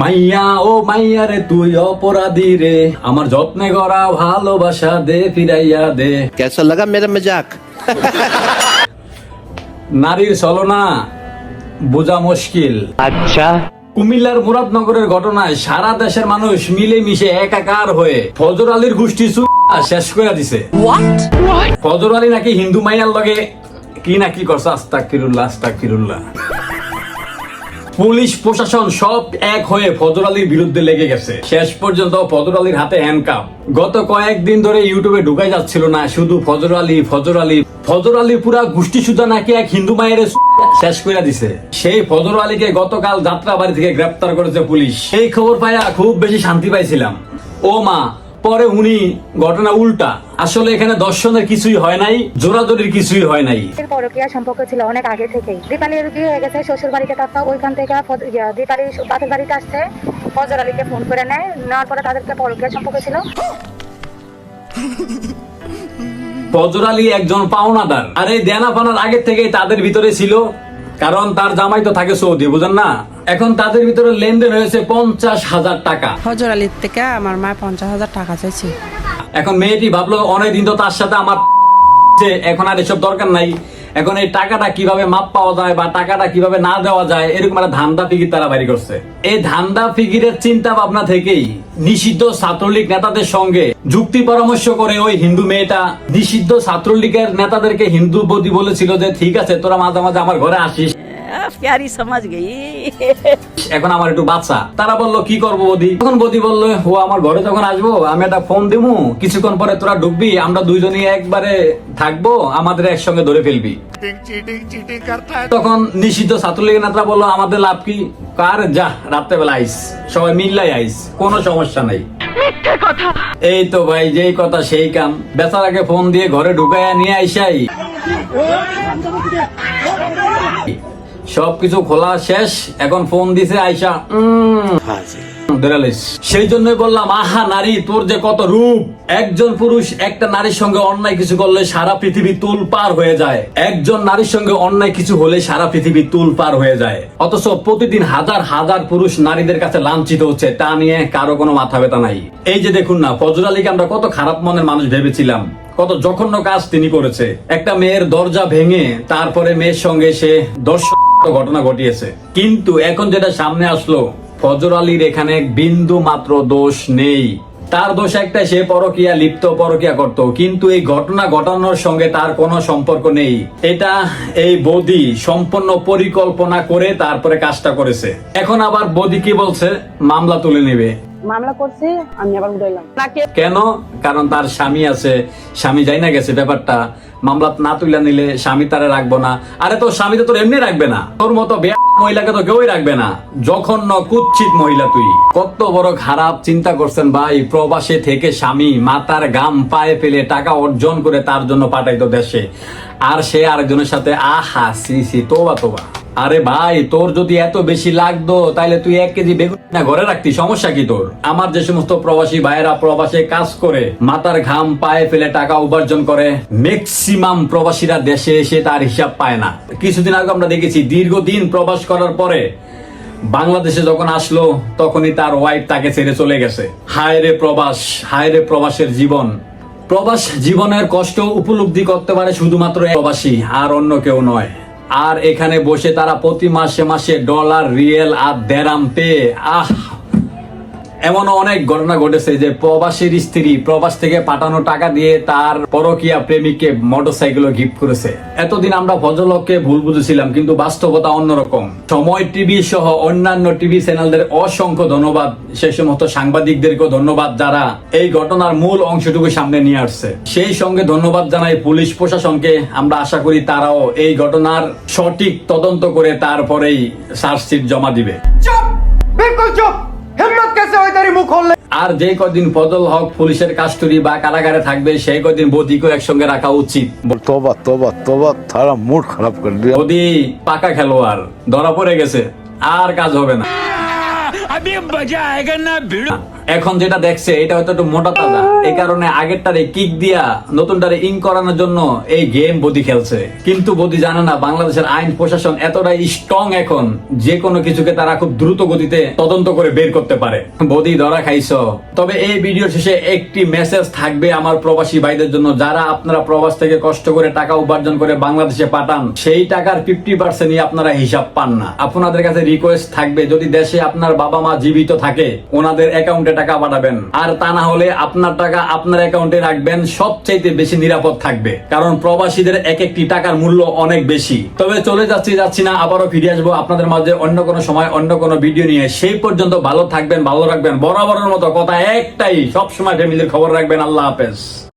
মাইয়া ও মাইয়া রে তুই অপরাধী রে। আমার যত্নে করা ভালোবাসা দে ফিরাইয়া দে। কেসা লাগা মেরা মজাক? নারীর চলনা বোঝা মুশকিল। আচ্ছা। কুমিল্লার মুরাদনগরের ঘটনায় সারা দেশের মানুষ মিলে মিশে একাকার হয়ে ফজর আলীর গোষ্ঠী শেষ করে দিছে। ফজর আলী নাকি হিন্দু মাইয়ার লগে কি নাকি করছে? আস্তাকিরুল্লাহ আস্তাকিরুল্লাহ পুলিশ, প্রশাসন সব এক হয়ে ফজর বিরুদ্ধে লেগে গেছে। শেষ পর্যন্ত ফজর হাতে হ্যান্ডকাপ গত কয়েকদিন ধরে ইউটিউবে ঢুকাই যাচ্ছিল না, শুধু ফজর আলী ফজর আলী ফজর আলীর পুরা গোষ্ঠী সুদা নাকি এক হিন্দু মায়ের শেষ করে দিছে। সেই ফজর আলীকে গতকাল যাত্রা বাড়ি থেকে গ্রেপ্তার করেছে পুলিশ। এই খবর পাইয়া খুব বেশি শান্তি পাইছিলাম। ও মা, পরে উনি ঘটনা উল্টা আসলে এখানে দর্শনের কিছুই হয় নাই জোরাজোরির কিছুই হয় নাই। এর পরকীয়া সম্পর্ক ছিল অনেক আগে থেকেই। দীপালির বিয়ে হয়ে গেছে শ্বশুর বাড়িতে তারপর ওইখান থেকে দীপালি বাপের বাড়িতে আসছে। ফজর আলীকে ফোন করে নেয় নেওয়ার পরে তাদেরকে পরকীয়া সম্পর্ক ছিল। ফজর আলী একজন পাওনাদার। আর এই দেনা পানার আগের থেকেই তাদের ভিতরে ছিল কারণ তার জামাই তো থাকে সৌদি বুঝেন না? এখন তাদের ভিতরে লেনদেন হয়েছে পঞ্চাশ হাজার টাকা। হজর আলীর থেকে আমার মা পঞ্চাশ হাজার টাকা চাইছে। এখন মেয়েটি ভাবলো অনেক দিন তো তার সাথে আমার এখন আর এসব দরকার নাই। এখন এই টাকাটা কীভাবে মাপ পাওয়া যায় বা টাকাটা কীভাবে না দেওয়া যায়, এরকম একটা ধান্দা ফিকির তারা বাড়ি করছে। এই ধান্দা ফিকিরের চিন্তা ভাবনা থেকেই নিষিদ্ধ ছাত্রলীগ নেতাদের সঙ্গে যুক্তি পরামর্শ করে ওই হিন্দু মেয়েটা নিষিদ্ধ ছাত্রলীগের নেতাদেরকে হিন্দু বদি বলেছিল যে, ঠিক আছে, তোরা মাঝে মাঝে আমার ঘরে আসিস। प्यारी समझ गई এখন আমার একটু বাচ্চা তারা বললো কি করবো বদি তখন বদি বললো ও আমার ঘরে যখন আসবো আমি একটা ফোন দিমু কিছুক্ষণ পরে তোরা ঢুকবি আমরা দুইজনই একবারে থাকবো আমাদের একসঙ্গে ধরে ফেলবি তখন নিষিদ্ধ ছাত্রলীগের নেতারা বললো আমাদের লাভ কি কার যা রাত্রেবেলা আইস সবাই মিল্লাই আইস কোনো সমস্যা নাই এই তো ভাই যেই কথা সেই কাম বেচারাকে ফোন দিয়ে ঘরে ঢুকাইয়া নিয়ে আইসাই সবকিছু খোলা, শেষ। এখন ফোন দিছে আইসা সেই জন্যই বললাম, আহা নারী, তোর যে কত রূপ। একজন পুরুষ একটা নারীর সঙ্গে অন্যায় কিছু করলে সারা পৃথিবী তুল পার হয়ে যায়। একজন নারীর সঙ্গে অন্যায় কিছু হলে সারা পৃথিবী তুল পার হয়ে যায়। অথচ প্রতিদিন হাজার হাজার পুরুষ নারীদের কাছে লাঞ্ছিত হচ্ছে, তা নিয়ে কারও কোনো মাথা ব্যথা নাই। এই যে দেখুন না, ফজর আলীকে আমরা কত খারাপ মনের মানুষ ভেবেছিলাম। কত জঘন্য কাজ তিনি করেছে। একটা মেয়ের দরজা ভেঙে তারপরে মেয়ের সঙ্গে সে দর্শক ঘটনা ঘটিয়েছে। কিন্তু এখন যেটা সামনে আসলো, ফজর আলীর এখানে বিন্দু মাত্র দোষ নেই। তার দোষ একটা সে পরকিয়া, লিপ্ত পরকিয়া করত। কিন্তু এই ঘটনা ঘটানোর সঙ্গে তার কোনো সম্পর্ক নেই। এটা এই বদি সম্পূর্ণ পরিকল্পনা করে তারপরে কাজটা করেছে। এখন আবার বদি কি বলছে? মামলা তুলে নেবে। মামলা করছি আমি আবার উঠাইলাম কেন? কারণ তার স্বামী আছে স্বামী যাই না গেছে ব্যাপারটা। মামলা না তুলে নিলে স্বামী তারা রাখব না। আরে তোর স্বামী তো তোর এমনি রাখবে না। তোর মতো মহিলাকে তো কেউই রাখবে না। জঘন্য কুচ্ছিত মহিলা তুই। কত বড় খারাপ চিন্তা করছেন ভাই। প্রবাসে থেকে স্বামী মাতার গাম পায়ে ফেলে টাকা অর্জন করে তার জন্য পাঠাইতো দেশে। আর সে আরেকজনের সাথে আহা সি সি তোবা তোবা। আরে ভাই, তোর যদি এত বেশি লাগতো তাহলে তুই এক কেজি বেগুন না ঘরে রাখতি, সমস্যা কি তোর? আমার যে সমস্ত প্রবাসী ভাইয়েরা প্রবাসে কাজ করে, মাথার ঘাম পায়ে ফেলে টাকা উপার্জন করে ম্যাক্সিমাম প্রবাসীরা দেশে এসে তার হিসাব পায় না। কিছুদিন আগে আমরা দেখেছি, দীর্ঘদিন প্রবাস করার পরে বাংলাদেশে যখন আসলো, তখনই তার ওয়াইফ তাকে ছেড়ে চলে গেছে। হায় রে প্রবাস হায় রে প্রবাসের জীবন। প্রবাস জীবনের কষ্ট উপলব্ধি করতে পারে শুধুমাত্র প্রবাসী, আর অন্য কেউ নয়। আর এখানে বসে তারা প্রতি মাসে মাসে ডলার রিয়েল আর দেরাম পেয়ে। আহ! এমন অনেক ঘটনা ঘটেছে যে প্রবাসীর স্ত্রী প্রবাস থেকে পাঠানো টাকা দিয়ে তার পরকিয়া প্রেমিককে মোটরসাইকেল গিফট করেছে। এতদিন আমরা ভদ্রলোককে ভুল বুঝেছিলাম, কিন্তু বাস্তবতা অন্যরকম। সময় টিভি সহ অন্যান্য টিভি চ্যানেলদের অসংখ্য ধন্যবাদ সে সমস্ত সাংবাদিকদেরকেও ধন্যবাদ যারা এই ঘটনার মূল অংশটুকু সামনে নিয়ে আসছে। সেই সঙ্গে ধন্যবাদ জানাই পুলিশ প্রশাসনকে, আমরা আশা করি তারাও এই ঘটনার সঠিক তদন্ত করে তারপরেই চার্জশিট জমা দিবে। চুপ! বিলকুল চুপ! তাড়াতাড়ি মুখ খুললে। আর যে কদিন ফজল হক পুলিশের কাস্টুরি বা কারাগারে থাকবে সেই কদিন বদিকে একসঙ্গে রাখা উচিত। তোবা তোবা তোবা তারা মুড খারাপ করে দিল বদি পাকা খেলোয়াড় ধরা পড়ে গেছে আর কাজ হবে না। এখন যেটা দেখছে, এটা হয়তো একটু মোটা তাজা। এই কারণে আগেরটারে কিক দিয়া নতুনটারে ইন করানোর জন্য এই গেম বদি খেলছে। কিন্তু বদি জানে না, বাংলাদেশের আইন প্রশাসন এতটাই স্ট্রং এখন, যে কোনো কিছুকে তারা খুব দ্রুত গতিতে তদন্ত করে বের করতে পারে। বদি ধরা খাইছ। তবে এই ভিডিও শেষে একটি মেসেজ থাকবে আমার প্রবাসী ভাইদের জন্য। যারা আপনারা প্রবাস থেকে কষ্ট করে টাকা উপার্জন করে বাংলাদেশে পাঠান, সেই টাকার ফিফটি পার্সেন্টই আপনারা হিসাব পান না। আপনাদের কাছে রিকোয়েস্ট থাকবে, যদি দেশে আপনার বাবা মা জীবিত থাকে, ওনাদের অ্যাকাউন্টে টাকা পাঠাবেন। আর তা না হলে আপনার টাকা আপনার অ্যাকাউন্টে রাখবেন, সবচাইতে বেশি নিরাপদ থাকবে। কারণ প্রবাসীদের এক একটি টাকার মূল্য অনেক বেশি। তবে চলে যাচ্ছি যাচ্ছি না, আবারও ফিরে আসব আপনাদের মাঝে অন্য কোনো সময়, অন্য কোনো ভিডিও নিয়ে। সেই পর্যন্ত ভালো থাকবেন, ভালো রাখবেন। বরাবরের মতো কথা একটাই, সবসময় ফ্যামিলির খবর রাখবেন। আল্লাহ হাফেজ।